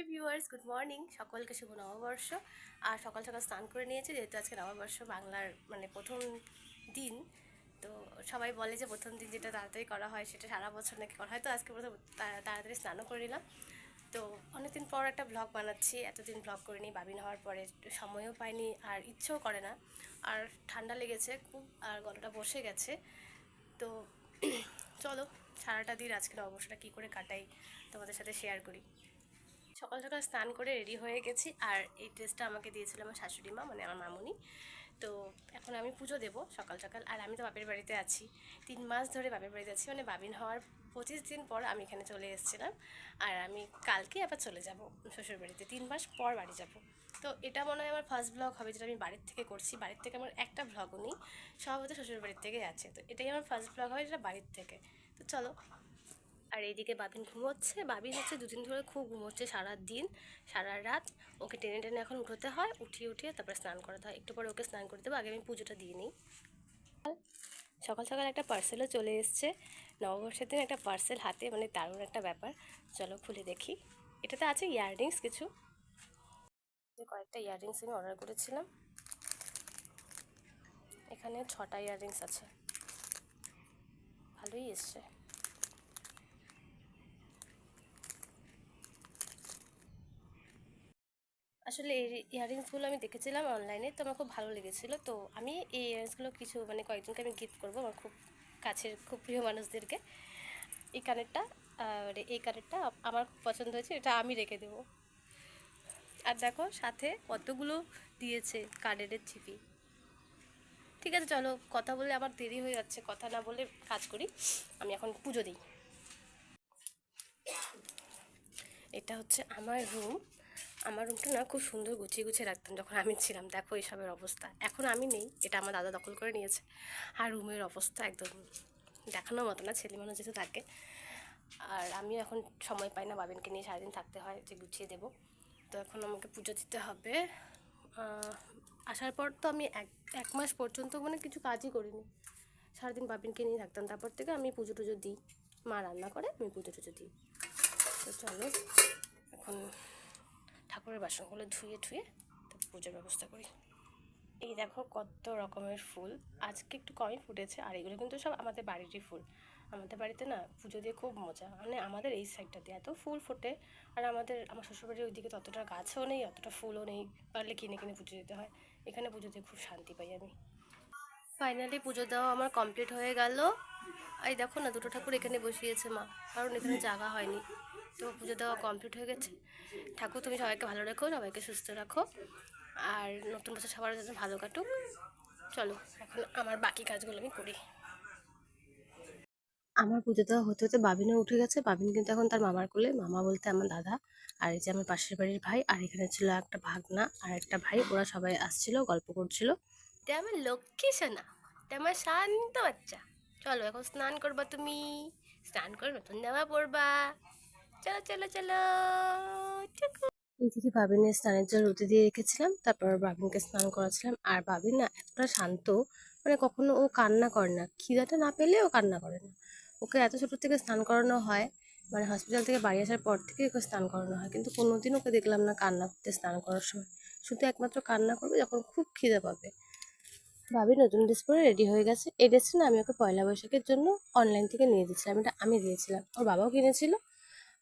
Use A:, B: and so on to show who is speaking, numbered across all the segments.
A: Hi viewers, good morning. সকলকে শুভ নববর্ষ। আর সকাল সকাল স্নান করে নিয়েছি, যেহেতু আজকে নববর্ষ, বাংলার মানে প্রথম দিন। তো সবাই বলে যে প্রথম দিন যেটা তাড়াতাড়ি করা হয়, সেটা সারা বছর নাকি করা হয়। তো আজকে প্রথম তাড়াতাড়ি স্নানও করে নিলাম। তো অনেকদিন পর একটা ব্লগ বানাচ্ছি। এতদিন ব্লগ করিনি বাবিন হওয়ার পরে সময়ও পাইনি, আর ইচ্ছেও করে না। আর ঠান্ডা লেগেছে খুব, আর গলাটা বসে গেছে। তো চলো, সারাটা দিন আজকে নববর্ষটা কী করে কাটাই, তোমাদের সাথে শেয়ার করি। সকাল সকাল স্নান করে রেডি হয়ে গেছি আর এই ড্রেসটা আমাকে দিয়েছিল আমার শাশুড়ি মা মানে আমার মামুনি। তো এখন আমি পুজো দেব সকাল সকাল। আর আমি তো বাপের বাড়িতে আছি। তিন মাস ধরে বাপের বাড়িতে আছি মানে বাবিন হওয়ার পঁচিশ দিন পর আমি এখানে চলে এসেছিলাম। আর আমি কালকে আবার চলে যাব শ্বশুর বাড়িতে, তিন মাস পর বাড়ি যাব। তো এটা মনে হয় আমার ফার্স্ট ব্লগ হবে যেটা আমি বাড়ির থেকে করছি। বাড়ির থেকে আমার একটা ব্লগও নেই, সব হচ্ছে শ্বশুর বাড়ির থেকে আছে। তো এটাই আমার ফার্স্ট ব্লগ হয় যেটা বাড়ির থেকে। তো চলো আর এইদিকে বাবিন ঘুমোচ্ছে। বাবিন হচ্ছে দুদিন ধরে খুব ঘুমোচ্ছে সারা দিন সারা রাত ওকে টেনে টেনে এখন উঠোতে হয়, উঠিয়ে উঠিয়ে তারপরে স্নান করাতে হয়। একটু পরে ওকে স্নান করে দেবো, আগে আমি পুজোটা দিয়ে নিই। সকাল সকাল একটা পার্সেলও চলে এসছে। নববর্ষের দিন একটা পার্সেল হাতে মানে দারুণ একটা ব্যাপার। চলো খুলে দেখি। এটাতে আছে ইয়াররিংস কিছু। কয়েকটা ইয়াররিংস আমি অর্ডার করেছিলাম। এখানে ছটা ইয়াররিংস আছে। ভালোই এসছে। আসলে এই ইয়াররিংসগুলো আমি দেখেছিলাম অনলাইনে, তো আমার খুব ভালো লেগেছিলো। তো আমি এই ইয়াররিংসগুলো কিছু মানে কয়েকজনকে আমি গিফট করব, আমার খুব কাছের, খুব প্রিয় মানুষদেরকে। এই কানেরটা আর এই কানেরটা আমার খুব পছন্দ হয়েছে, এটা আমি রেখে দেবো। আর দেখো, সাথে কতগুলো দিয়েছে কার্ডের ছিপি ঠিক আছে, চলো কথা বলে আমার দেরি হয়ে যাচ্ছে, কথা না বলে কাজ করি। আমি এখন পুজো দিই। এটা হচ্ছে আমার রুম আমার রুমটা না খুব সুন্দর গুছিয়ে গুছিয়ে রাখতাম যখন আমি ছিলাম। দেখো এইসবের অবস্থা। এখন আমি নেই, এটা আমার দাদা দখল করে নিয়েছে। আর রুমের অবস্থা একদম দেখানোর মতো না, ছেলে মানুষ যেহেতু থাকে। আর আমি এখন সময় পাই না বাবিনকে নিয়ে, সারাদিন থাকতে হয় যে গুছিয়ে দেবো। তো এখন আমাকে পুজো দিতে হবে। আসার পর তো আমি এক এক মাস পর্যন্ত মানে কিছু কাজই করিনি। সারাদিন বাবিনকে নিয়ে থাকতাম, তারপর থেকে আমি পুজো টুজো দিই। মা রান্না করে, আমি পুজো টুজো দিই। তো চলো, এখন ঠাকুরের বাসনগুলো ধুয়ে ধুয়ে তারপর পুজোর ব্যবস্থা করি। এই দেখো কত রকমের ফুল। আজকে একটু কমই ফুটেছে, আর এগুলো কিন্তু সব আমাদের বাড়িরই ফুল। আমাদের বাড়িতে না পুজো দিয়ে খুব মজা। মানে আমাদের এই সাইডটাতে এত ফুল ফোটে, আর আমাদের, আমার শ্বশুরবাড়ির ওইদিকে ততটা গাছও নেই, অতটা ফুলও নেই। পারলে কিনে কিনে পুজো দিতে হয়। এখানে পুজো দিয়ে খুব শান্তি পাই আমি। ফাইনালি পুজো দেওয়া আমার কমপ্লিট হয়ে গেল। এই দেখো না, দুটো ঠাকুর এখানে বসিয়েছে মা। কারণ এখানে জায়গা হয়নি। তো পুজো দেওয়া কমপ্লিট হয়ে গেছে। ঠাকুর তুমি সবাইকে ভালো রেখো সবাইকে সুস্থ রাখো। আর নতুন বছর সবার জন্য ভালো কাটুক। চলো এখন আমার বাকি কাজগুলো আমি করি। আমার পুজো দেওয়া হতে হতে বাবিনও উঠে গেছে। বাবিন কিন্তু এখন তার মামার কোলে। মামা বলতে আমার দাদা। আর এই যে আমার পাশের বাড়ির ভাই। আর এখানে ছিল একটা ভাগনা আর একটা ভাই। ওরা সবাই আসছিল গল্প করছিল। এটা আমার লক্ষ্মী সোনা। এটা আমার শান্ত বাচ্চা। চলো এখন স্নান করবা তুমি। স্নান করে নতুন জামা পরবা। চলো চলো চলো। চুকু। এইদিকে বাবিনের স্নানের জল রুতে দিয়ে রেখেছিলাম, তারপর বাবিনকে স্নান করাছিলাম আর বাবিন না এতটা শান্ত মানে কখনো ও কান্না করে না। খিদাটা না পেলে ও কান্না করে না। ওকে এত ছোট থেকে স্নান করানো হয় মানে হসপিটাল থেকে বাড়ি আসার পর থেকে ওকে স্নান করানো হয়। কিন্তু কোনোদিন ওকে দেখলাম না কান্না করতে স্নান করার সময়। শুধু একমাত্র কান্না করবে যখন খুব খিদে পাবে। ভাবি নতুন ড্রেস পরে রেডি হয়ে গেছে। এই ড্রেসটা না আমি ওকে পয়লা বৈশাখের জন্য অনলাইন থেকে নিয়ে দিয়েছিলাম। এটা আমি দিয়েছিলাম। ওর বাবাও কিনেছিল।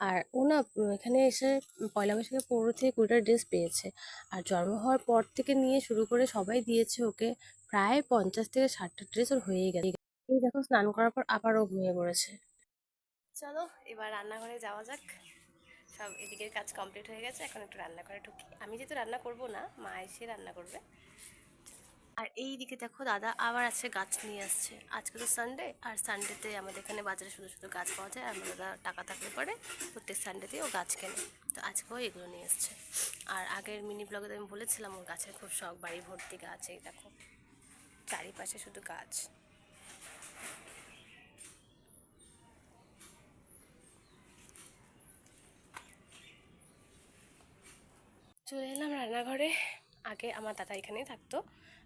A: আর ও না এখানে এসে পয়লা বৈশাখে পনেরো থেকে কুড়িটা ড্রেস পেয়েছে। আর জন্ম হওয়ার পর থেকে নিয়ে শুরু করে সবাই দিয়েছে ওকে প্রায় পঞ্চাশ থেকে ষাটটা ড্রেস ওর হয়েই গেছে। এই দেখো, স্নান করার পর আবারও ঘুমিয়ে পড়েছে। চলো, এবার রান্নাঘরে যাওয়া যাক। সব এদিকের কাজ কমপ্লিট হয়ে গেছে, এখন একটু রান্নাঘরে ঢুকি। আমি যেহেতু রান্না করব না, মা এসে রান্না করবে। আর এই দিকে দেখো দাদা আবার আছে গাছ নিয়ে আসছে। আজকে তো সানডে আর সানডেতে আমাদের এখানে বাজারে শুধু শুধু গাছ পাওয়া যায়, আর দাদা টাকা থাকলে পরে প্রত্যেক সানডেতেই ও গাছ কেনে। তো আজকেও এগুলো নিয়ে এসছে আর আগের মিনি ব্লগে তো আমি বলেছিলাম, ওর গাছের খুব শখ, বাড়ি ভর্তি গাছ, এই দেখো। চারিপাশে শুধু গাছ। চলে এলাম রান্নাঘরে। আগে আমার দাদা এখানেই থাকতো।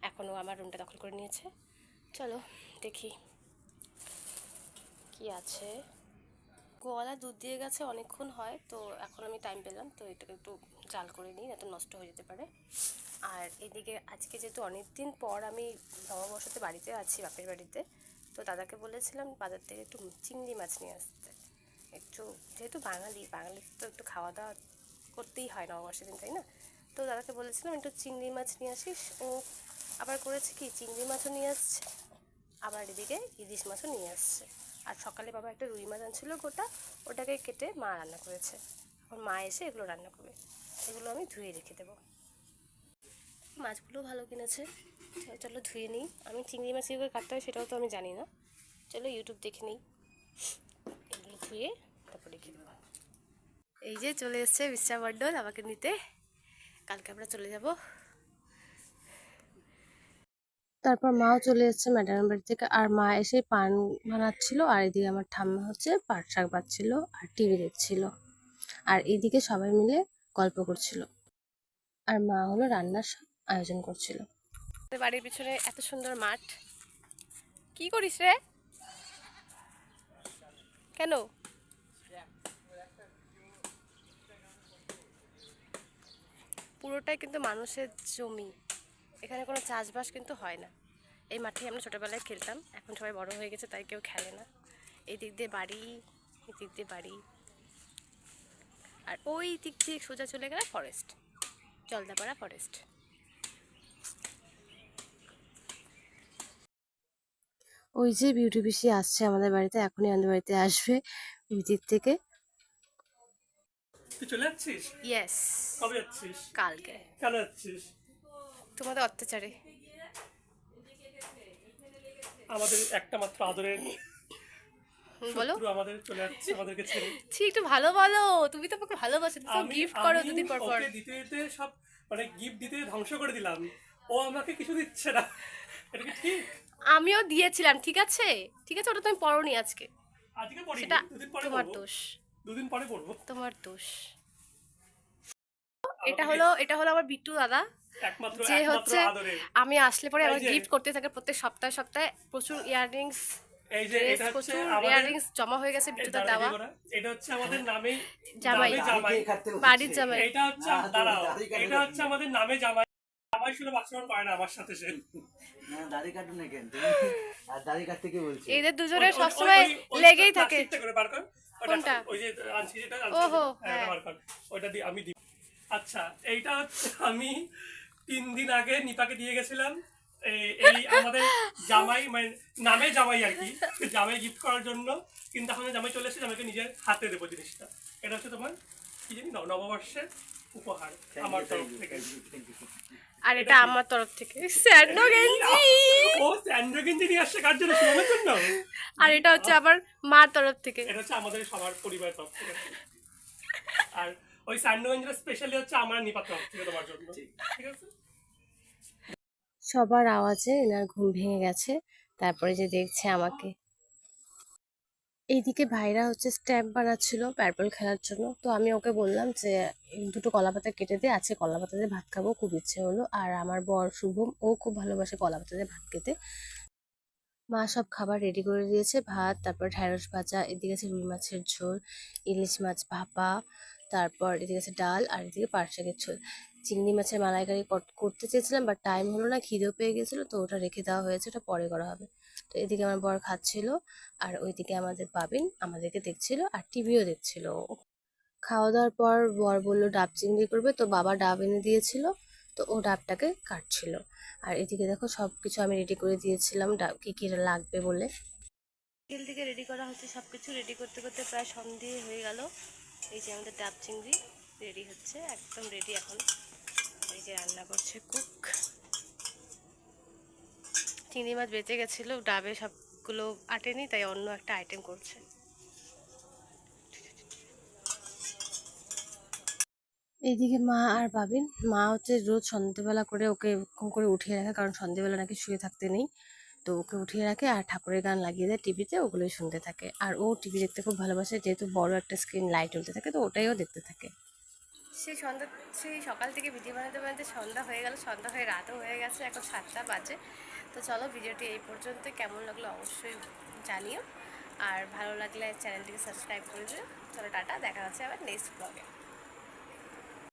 A: এখনও আমার রুমটা দখল করে নিয়েছে। চলো, দেখি কি আছে। গোয়ালা দুধ দিয়ে গেছে অনেকক্ষণ হয়, তো এখন আমি টাইম পেলাম, তো এটাকে একটু জাল করে নিই এত নষ্ট হয়ে যেতে পারে। আর এদিকে আজকে যেহেতু অনেক দিন পর আমি নববর্ষতে বাড়িতে আছি, বাপের বাড়িতে, তো দাদাকে বলেছিলাম বাজার থেকে একটু চিংড়ি মাছ নিয়ে আসতে। একটু, যেহেতু বাঙালি, বাঙালির তো একটু খাওয়া দাওয়া করতেই হয় নববর্ষের দিন, তাই না? তো দাদাকে বলেছিলাম একটু চিংড়ি মাছ নিয়ে আসিস। ও আবার করেছে কি চিংড়ি মাছও নিয়ে আসছে আবার এদিকে ইলিশ মাছও নিয়ে আসছে। আর সকালে বাবা একটা রুই মাছ আনছিল গোটা ওটাকে কেটে মা রান্না করেছে। এখন মা এসে এগুলো রান্না করবে এগুলো আমি ধুয়ে রেখে দেবো। মাছগুলো ভালো কিনেছে চলো, ধুয়ে নিই। আমি চিংড়ি মাছ কীভাবে কাটতে হয় সেটাও তো আমি জানি না। চলো ইউটিউব দেখে নিই। এগুলো ধুয়ে তারপরে রেখে দেবো। এই যে চলে এসছে বিশ্বা মণ্ডল আমাকে নিতে। কালকে আমরা চলে যাব। তারপর মাও চলে এসেছে ম্যাডামের বাড়ি থেকে। আর মা এসে পান বানাচ্ছিল আর এদিকে আমার ঠাম্মা হচ্ছে পাট শাক বাচ্ছিল আর টিভি দেখছিল। আর এদিকে সবাই মিলে গল্প করছিল। আর মা হলো রান্নার আয়োজন করছিল। বাড়ির পিছনে এত সুন্দর মাঠ। কি করিস রে? কেন? পুরোটাই কিন্তু মানুষের জমি। এখানে কোনো চাষবাস কিন্তু হয় না। এই মাঠে আমরা ছোটোবেলায় খেলতাম, এখন সবাই বড় হয়ে গেছে, তাই কেউ খেলে না। এই দিক দিয়ে বাড়ি, এই দিক দিয়ে বাড়ি। আর ওই দিক দিয়ে সোজা চলে গেলে ফরেস্ট জলদাপাড়া ফরেস্ট ওই যে বিউটি পিসি আসছে আমাদের বাড়িতে, এখনই আমাদের বাড়িতে আসবে। ওই দিক থেকে।
B: তুই চলে যাচ্ছিস?
A: ইয়েস
B: কবে যাচ্ছিস?
A: কালকে।
B: কেন যাচ্ছিস?
A: তোমাদের অত্যাচারে।
B: আমাদের একটা মাত্র আদরের
A: বলো।
B: আমাদের চলে যাচ্ছে আমাদেরকে ছেড়ে।
A: ঠিক একটু ভালো বলো। তুমি তো আমাকে ভালোবাসো তুমি গিফট করো দুদিন পর পর।
B: দিতে দিতে সব মানে গিফট দিতে ধ্বংস করে দিলাম। ও আমাকে কিছু দিচ্ছে না। এটা কি ঠিক?
A: আমিও দিয়েছিলাম ঠিক আছে? ঠিক আছে ওটা তুমি পড়োনি আজকে।
B: আজকে পড়ি
A: সেটা তোমার দোষ।
B: দুদিন পরে পড়ব।
A: তোমার দোষ। এটা হলো এটা হলো আমার বিট্টু দাদা। যে হচ্ছে আমি আসলে পরে আমার গিফট করতে থাকে প্রত্যেক সপ্তাহে সপ্তাহে। প্রচুর ইয়াররিংস
B: এই যে এটা হচ্ছে
A: প্রচুর
B: আমাদের
A: ইয়াররিংস জমা হয়ে গেছে
B: এই
A: বিট্টুদার
B: দাঁড়া,
A: দেওয়া।
B: এটা হচ্ছে আমাদের নামে
A: জামাই।
B: নামে জামাই।
A: বাড়ির জামাই।
B: এটা হচ্ছে দাঁড়াও এটা হচ্ছে আমাদের নামে জামাই। শুনে বাচ্চারা পায় না আমার সাথে সে।
C: না দাড়ি কাটুন না কেন? আর দাড়ি কাটতে কি বলছি?
A: এদের সবসময় লেগেই থাকে।
B: করে বার কর।
A: কোনটা?
B: ওই যে আনছি যেটা
A: ওহো,
B: হ্যাঁ,
A: হ্যাঁ।
B: বার কর। ওইটা দিয়ে আমি দিই আচ্ছা এইটা হচ্ছে আমি তিন দিন আগে নিপাকে দিয়ে গেছিলাম। এই- এই আমাদের জামাই মানে নামে জামাই আর কি। জামাই গিফট করার জন্য কিন্তু এখন জামাই চলে এসেছে জামাইকে নিজের হাতে দেবো জিনিসটা। এটা হচ্ছে তোমার কি জানি নব- নববর্ষের উপহার আমার তরফ থেকে।
A: আর এটা আমার তরফ থেকে। স্যান্ডো গেঞ্জি!
B: ও স্যান্ডো গেঞ্জি নিয়ে আসছে কার জন্য সুমনের জন্য?
A: আর এটা হচ্ছে আমার মার তরফ থেকে।
B: এটা হচ্ছে আমাদের সবার পরিবার তরফ থেকে। আর ওই স্যান্ডোগঞ্জটা স্পেশালি হচ্ছে আমার নিপাত তরফ থেকে তোমার জন্য। ঠিক আছে?
A: সবার আওয়াজে এনার ঘুম ভেঙে গেছে। তারপরে যে দেখছে আমাকে এইদিকে ভাইরা হচ্ছে স্ট্যাম্প বানাচ্ছিল প্যারপল খেলার জন্য। তো আমি ওকে বললাম যে দুটো কলা পাতা কেটে দে আছে কলা পাতা দিয়ে ভাত খাব, খুব ইচ্ছে হলো। আর আমার বর শুভম, ও খুব ভালোবাসে কলা পাতা দিয়ে ভাত খেতে। মা সব খাবার রেডি করে দিয়েছে, ভাত, তারপর ঢ্যাঁড়স ভাজা, এদিকে আছে রুই মাছের ঝোল, ইলিশ মাছ ভাপা, তারপর এদিকে আছে ডাল, আর এদিকে পাট শাকের ঝোল। চিংড়ি মাছের মালাইকারি কর- করতে চেয়েছিলাম বাট টাইম হলো না, খিদেও পেয়ে গেছিল, তো ওটা রেখে দেওয়া হয়েছে, ওটা পরে করা হবে। তো এদিকে আমার বর খাচ্ছিল, আর ওইদিকে আমাদের বাবিন আমাদেরকে দেখছিল, আর টিভিও দেখছিল। খাওয়া দাওয়ার পর বর বলল, ডাব চিংড়ি করবে। তো বাবা ডাব এনে দিয়েছিল, তো ও ডাবটাকে কাটছিল। আর এদিকে দেখো সব কিছু আমি রেডি করে দিয়েছিলাম, ডাব কী কী লাগবে বলে। বিকেল থেকে রেডি করা হচ্ছে সব কিছু রেডি করতে করতে প্রায় সন্ধে হয়ে গেল। এই যে আমাদের ডাব চিংড়ি। রেডি হচ্ছে, একদম রেডি এখন। এই যে রান্না করছে কুক। চিংড়ি মাছ বেঁচে গেছিল, ডাবে সবগুলো আটেনি, তাই অন্য একটা আইটেম করছে। এইদিকে মা আর বাবিন, মা হচ্ছে রোজ সন্ধ্যেবেলা করে ওকে এরকম করে উঠিয়ে রাখে, কারণ সন্ধ্যেবেলা নাকি শুয়ে থাকতে নেই। তো ওকে উঠিয়ে রাখে আর ঠাকুরের গান লাগিয়ে দেয় টিভিতে ওগুলোই শুনতে থাকে। আর ও টিভি দেখতে খুব ভালোবাসে, যেহেতু বড় একটা স্ক্রিন লাইট জ্বলতে থাকে, তো ওটাইও দেখতে থাকে। সেই সন্ধ্যা, সেই সকাল থেকে ভিডিও বানাতে বানাতে সন্ধ্যা হয়ে গেল, সন্ধ্যা হয়ে রাতও হয়ে গেছে, এখন সাতটা বাজে। তো চলো ভিডিওটি এই পর্যন্ত, কেমন লাগল অবশ্যই জানিও। আর ভালো লাগলে চ্যানেলটিকে সাবস্ক্রাইব করে দিও। চলো টাটা, দেখা হচ্ছে আবার নেক্সট ব্লগে